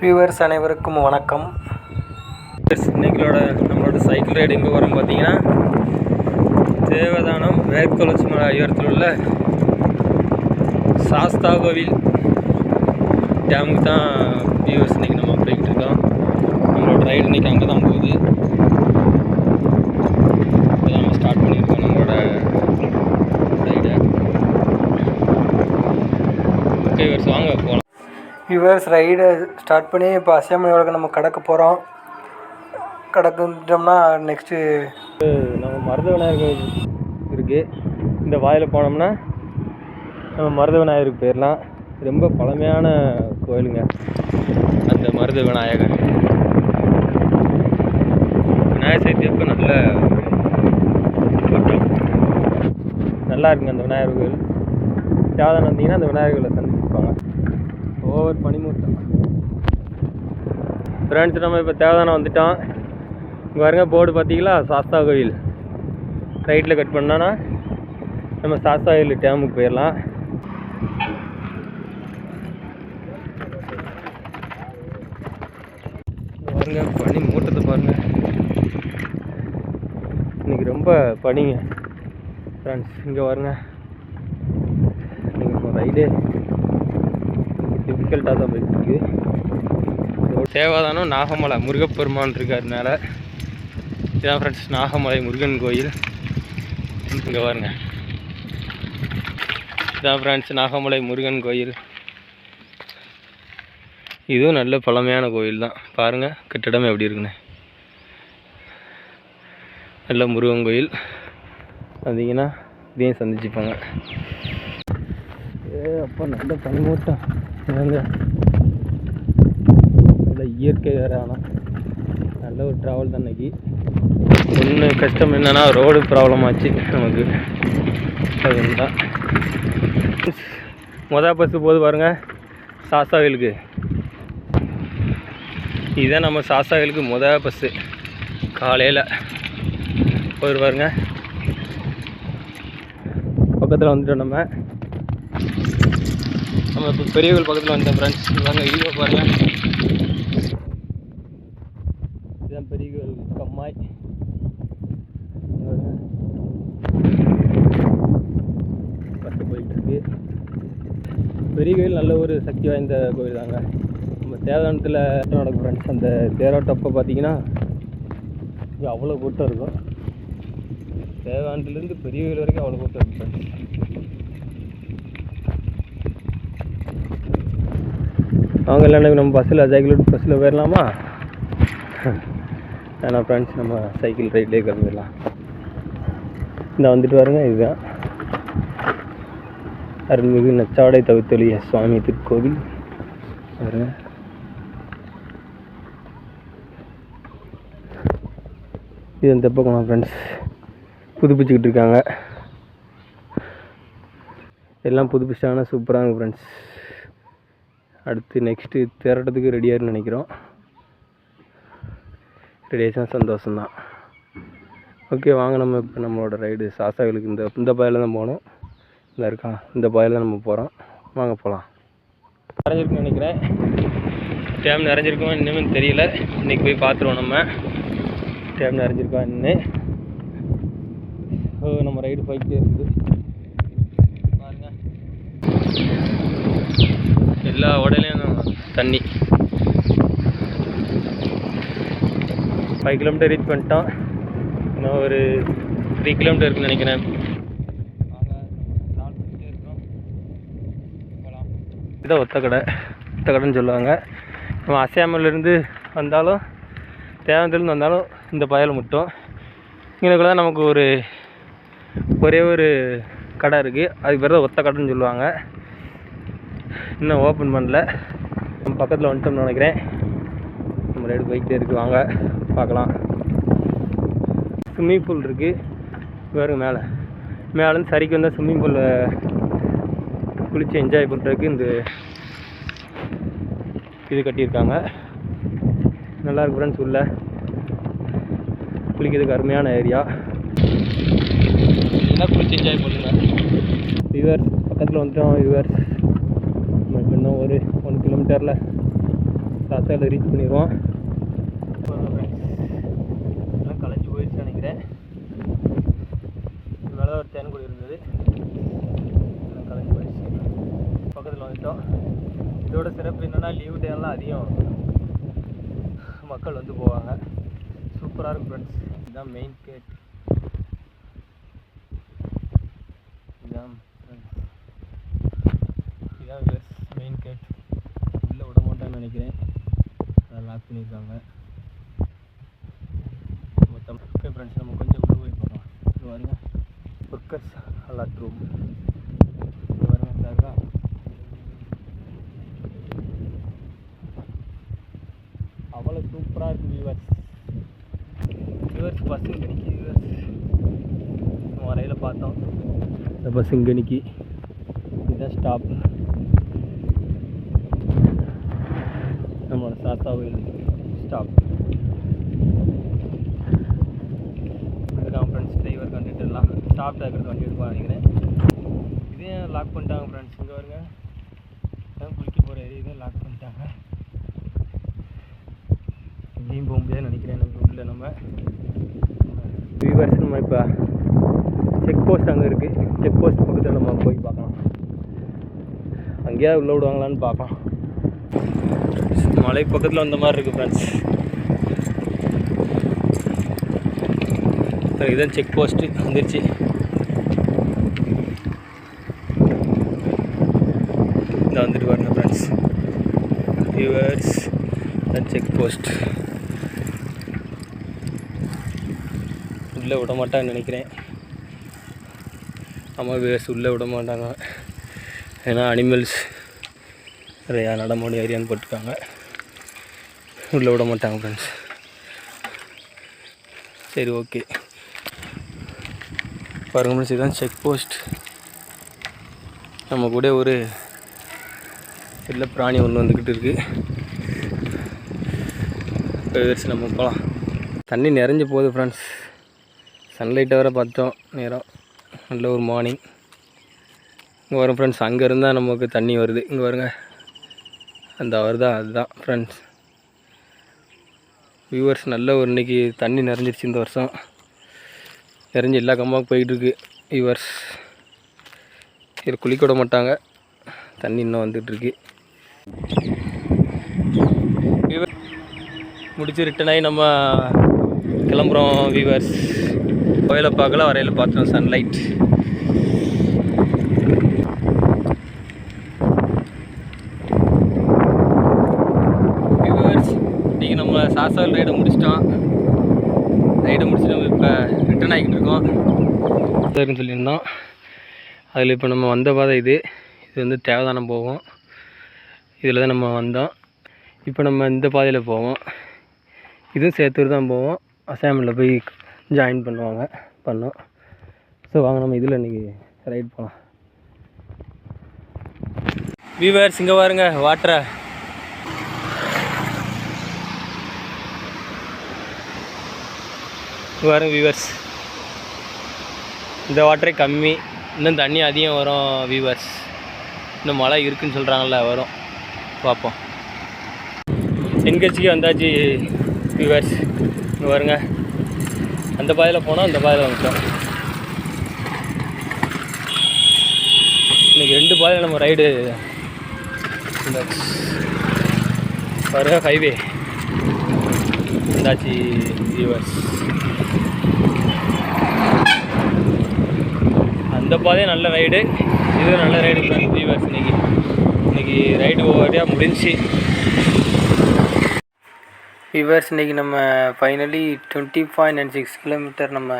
Viewers அனைவருக்கும் வணக்கம். இன்னைங்களோட நம்மளோட சைக்கிள் ரைடு எங்கே வரோம் பார்த்தீங்கன்னா தேவதானம் மேற்கு தொடர்ச்சி மலை உயரத்தில் உள்ள சாஸ்தா கோவில் டேமுக்கு தான் வியூவர்ஸ் இன்னைக்கு நம்ம போய்கிட்டு இருக்கோம். நம்மளோட ரைடு இன்னைக்கு அங்கே தான் போகுது இப்போ நம்ம ஸ்டார்ட் பண்ணியிருக்கோம் நம்மளோட ரைடை ஓகே வியூவர்ஸ் வாங்க போகலாம் வியூவர்ஸ் ரைடை ஸ்டார்ட் பண்ணி இப்போ அசியாமலையோட நம்ம கடக்க போகிறோம் கடக்குட்டோம்னா நெக்ஸ்ட்டு நம்ம மருத விநாயகர் கோயில் இருக்குது இந்த வாயில் போனோம்னா நம்ம மருத விநாயகருக்கு போயிடலாம் ரொம்ப பழமையான கோயிலுங்க. அந்த மருத விநாயகர். விநாயகர் சதுர்த்தி அப்போ நல்ல நல்லா இருக்குங்க அந்த விநாயகர் கோயில். தேவதானம் வந்தீங்கன்னா அந்த விநாயகர் கோயிலை சந்திச்சிருப்பாங்க ஓவர் பனிமூட்டம். ஃப்ரெண்ட்ஸ் நம்ம இப்போ தேவதானம் வந்துட்டோம். இங்கே பாருங்க போர்டு பார்த்தீங்களா சாஸ்தா கோயில். ரைட்டில் கட் பண்ணோன்னா நம்ம சாஸ்தா கோயில் டேமுக்கு போயிடலாம் பாருங்க பனி மூட்டத்தை பாருங்க. இன்னைக்கு ரொம்ப பனிங்க. ஃப்ரெண்ட்ஸ் இங்கே பாருங்க. நீங்கள் ரைடே டிஃபிகல்ட்டாக தான் போயிட்டு இருக்கு தேவாதானம் நாகமலை முருகப்பெருமான் இருக்கார் மேலே. இதான் ஃப்ரெண்ட்ஸ் நாகமலை முருகன் கோயில். இங்கே பாருங்க. இதான் ஃப்ரெண்ட்ஸ் நாகமலை முருகன் கோயில். இதுவும் நல்ல பழமையான கோயில் தான். பாருங்கள் கட்டிடம் எப்படி இருக்குன்னு. நல்ல முருகன் கோயில். வந்தீங்கன்னா இதையும் சந்திச்சுப்பாங்க. ஏ அப்பா நல்ல பனிமூட்டம் நல்ல இயற்கை வேறு ஆனால் நல்ல ஒரு ட்ராவல் தான் இன்னைக்கு. ஒன்று கஷ்டம் என்னன்னா ரோடு ப்ராப்ளம் ஆச்சு நமக்கு. அதுதான். மொதல் பஸ்ஸு போகுது பாருங்கள் சாஸ்தாவிலுக்கு இதுதான் நம்ம சாஸ்தாவிலுக்கு மொதல் பஸ்ஸு காலையில் போயிரு பாருங்க. பக்கத்தில் வந்துட்டோம் நம்ம. நம்ம இப்போ பெரியவர்கள் பக்கத்தில் வந்த ஃப்ரெண்ட்ஸ் பாருங்க இடிவை பாருங்கள் இதுதான் பெரியவர்கள் கம்மாய். பஸ்ஸு போயிட்டுருக்கு. பெரிய கோயில் நல்ல ஒரு சக்தி வாய்ந்த கோயில் தாங்க. நம்ம தேவதானத்தில் நடக்கும் ஃப்ரெண்ட்ஸ் அந்த தேரோட்டப்போ பார்த்தீங்கன்னா இங்கே அவ்வளோ கூட்டம் இருக்கும். தேவதானத்துலேருந்து பெரிய கோயில் வரைக்கும் அவ்வளோ கூட்டம் இருக்கும். ஃப்ரெண்ட்ஸ் அவங்க இல்லைன்னா நம்ம பஸ்ஸில் சைக்கிள் பஸ்ஸில் போயிடலாமா ஏன்னா ஃப்ரெண்ட்ஸ் நம்ம சைக்கிள் ரைட்லேயே கிளம்பிடலாம் இந்த வந்துட்டு பாருங்க இதுதான். அருள்மிகு நச்சாடை தவித்தொழிய சுவாமி திருக்கோவில். பாருங்க. இது அந்த பக்கம் ஃப்ரெண்ட்ஸ் புதுப்பிச்சுக்கிட்டு இருக்காங்க. எல்லாம் புதுப்பிச்சிட்டாங்கன்னா சூப்பராக இருக்கும் ஃப்ரெண்ட்ஸ் அடுத்து நெக்ஸ்ட்டு தேரோட்டத்துக்கு ரெடியாகிருன்னு நினைக்கிறோம். ரெடி சந்தோஷம்தான். ஓகே வாங்க நம்ம இப்போ நம்மளோட ரைடு சாசாவிலுக்கு இந்த இந்த பாயில் தான் போகணும். இந்த இருக்கான் இந்த பாயில் தான் நம்ம போகிறோம் வாங்க போகலாம் நிறைஞ்சிருக்குன்னு நினைக்கிறேன். டேம் நிறைஞ்சிருக்கோம் இன்னும் தெரியல. இன்றைக்கி போய் பார்த்துருவோம் நம்ம. டேம் நிறைஞ்சிருக்கோம் இன்னும் நம்ம ரைடு போய்கிட்டே இருக்குது பாருங்கள் எல்லா உடலையும் தண்ணி. ஃபைவ் கிலோமீட்டர் ரீச் பண்ணிட்டோம் இன்னும் ஒரு த்ரீ கிலோமீட்டர் இருக்குன்னு நினைக்கிறேன். இதான் ஒத்தக்கடை கடைன்னு சொல்லுவாங்க. நம்ம அசையாமலேருந்து வந்தாலும் தேவந்திலேருந்து வந்தாலும் இந்த பயல் முட்டும். இங்கனக்குள்ள தான் நமக்கு ஒரு ஒரே ஒரு கடை இருக்குது அதுக்கு பேர் தான் ஒத்தக்கடைன்னு சொல்லுவாங்க. இன்னும் ஓப்பன் பண்ணல. நம்ம பக்கத்தில் வந்துட்டோம்னு நினைக்கிறேன். நம்ம ரைடு போய்கிட்டே இருக்குது வாங்க பார்க்கலாம். ஸ்விம்மிங் பூல் இருக்குது பாருங்க மேலே. மேலேருந்து சரிக்கு வந்தால் ஸ்விம்மிங் பூலில் குளித்து என்ஜாய் பண்ணுறதுக்கு இந்த இது கட்டியிருக்காங்க. நல்லா இருக்கு ஃப்ரெண்ட்ஸ் உள்ள. குளிக்கிறதுக்கு அருமையான ஏரியா இதெல்லாம் குளிச்சு என்ஜாய் பண்ணுங்க? வியூவர்ஸ் பக்கத்தில் வந்துட்டோம் வியூவர்ஸ் நம்ம இன்னும் ஒரு ஒன் கிலோமீட்டரில் சாத்தாவில் ரீச் பண்ணிடுவோம். எல்லாம் களைஞ்சு போயிடுச்சு நினைக்கிறேன். மேலே ஒரு தேன்குடி இருந்தது. எல்லாம் போயிடுச்சு. பக்கத்தில் வந்துட்டோம். இதோட சிறப்பு என்னென்னா லீவ் டேலாம் அதிகம். மக்கள் வந்து போவாங்க. சூப்பராக இருக்கும் ஃப்ரெண்ட்ஸ் இதுதான் மெயின் கேட் இதுதான் friends. மெயின் கேட் உள்ளே விட மாட்டான்னு நினைக்கிறேன். அதை லாக் பண்ணியிருக்காங்க. மொத்தம் ஓகே ஃப்ரெண்ட்ஸ் நம்ம கொஞ்சம் உள்ளே போய் போகலாம் இது பாருங்க. ஒர்க்கர்ஸ் அலாட் ரூம் இது பாருங்க இந்த இருக்கா அவ்வளோ சூப்பராக இருக்குது வியூவர்ஸ் வியூவர்ஸ் பஸ் இங்கே நிற்கி வியூவர்ஸ் வரையில் பார்த்தோம். இந்த பஸ் இங்கே நிற்கி இதுதான் ஸ்டாப் சாத்தாவில் ஸ்டாப் இதுதான் ஃப்ரெண்ட்ஸ் டிரைவர் கண்டுட்டுலாம் ஸ்டாப் இருக்கிறது வண்டி எடுப்பா நினைக்கிறேன் இதையும் லாக் பண்ணிட்டாங்க ஃப்ரெண்ட்ஸ் இங்கே வருங்க இதான் குளிக்க போகிற ஏரியா இதையும் லாக் பண்ணிட்டாங்க. எங்கேயும் போக முடியாதுன்னு நினைக்கிறேன். நம்ம உள்ள நம்ம. வியூவர்ஸ் நம்ம இப்போ செக் போஸ்ட் அங்கே இருக்குது செக் போஸ்ட் பக்கத்தில் நம்ம போய் பார்க்கலாம். அங்கேயாவது உள்ள விடுவாங்களான்னு பார்க்கலாம். மலை பக்கத்தில் வந்த மாதிரி இருக்குது ஃப்ரெண்ட்ஸ் இதுதான் செக் போஸ்ட்டு வந்துருச்சு. இந்த வந்துட்டு பாருங்க ஃப்ரெண்ட்ஸ் வியூவர்ஸ் தான் செக் போஸ்ட் உள்ளே விட மாட்டான்னு நினைக்கிறேன். ஆமாம் வியூவர்ஸ் உள்ளே விட மாட்டாங்க ஏன்னா அனிமல்ஸ் நிறையா நடமாடி ஏரியான்னு போட்டிருக்காங்க. உள்ளே விட மாட்டாங்க ஃப்ரெண்ட்ஸ் சரி ஓகே பாருங்க ஃப்ரெண்ட்ஸ் இதுதான் செக் போஸ்ட் நம்ம கூட ஒரு இல்லை பிராணி ஒன்று வந்துக்கிட்டு இருக்குது நம்ம போகலாம் தண்ணி நிறைஞ்சு போகுது ஃப்ரெண்ட்ஸ் சன்லைட்டை வர பார்த்தோம் நேரம். நல்ல ஒரு மார்னிங் இங்கே வரும் ஃப்ரெண்ட்ஸ் அங்கே இருந்தால் நமக்கு தண்ணி வருது. இங்கே வருங்க அந்த வருதா அதுதான் ஃப்ரெண்ட்ஸ் வியூவர்ஸ் நல்ல ஒரு இன்றைக்கி தண்ணி நிறைஞ்சிருச்சு இந்த வருஷம். நிறைஞ்சு எல்லா கம்பாவுக்கும் போயிட்டுருக்கு வியூவர்ஸ் இதில் குளிக்க விட மாட்டாங்க. தண்ணி இன்னும் வந்துட்டுருக்கு. முடிச்சு ரிட்டன் ஆகி நம்ம கிளம்புறோம் வியூவர்ஸ் கோயிலை பார்க்கல வரையில் பார்த்தோம் சன்லைட் வியூவர்ஸ் காசல் ரைடு முடிச்சிட்டோம். ரைடு முடிச்சுட்டு நம்ம இப்போ ரிட்டர்ன் ஆகிக்கிட்டு இருக்கோம். சொல்லியிருந்தோம். அதில் இப்போ நம்ம வந்த பாதை இது. இது வந்து தேவதானம் போவோம். இதில் தான் நம்ம வந்தோம். இப்போ நம்ம இந்த பாதையில் போவோம். இதுவும் சேர்த்துட்டு தான் போவோம். அசாமில் போய் ஜாயின் பண்ணுவாங்க. பண்ணோம். ஸோ வாங்க நம்ம இதில் இன்றைக்கி ரைட் போகலாம் வீவர்ஸ் இங்கே பாருங்கள் வாட்டரை வரும் வியூவர்ஸ் இந்த வாட்டரே கம்மி இன்னும் தண்ணி அதிகம் வரும் வியூவர்ஸ் இன்னும் மழை இருக்குன்னு சொல்கிறாங்கல்ல வரும். பார்ப்போம். தென்கட்சிக்கு வந்தாச்சு வியூவர்ஸ் இங்கே வருங்க. அந்த பாதையில் போனால் அந்த பாதையில் வந்துட்டோம். இன்னைக்கு ரெண்டு பாதையில் நம்ம ரைடு பாருங்க ஹைவே வந்தாச்சு வியூவர்ஸ் அந்த பாதையும் நல்ல ரைடு இது நல்ல ரைடு வியூவர்ஸ் இன்னைக்கு. இன்றைக்கி ரைடு ஓவரையாக முடிஞ்சு. வியூவர்ஸ் இன்றைக்கி நம்ம finally twenty point nine six kilometre நம்ம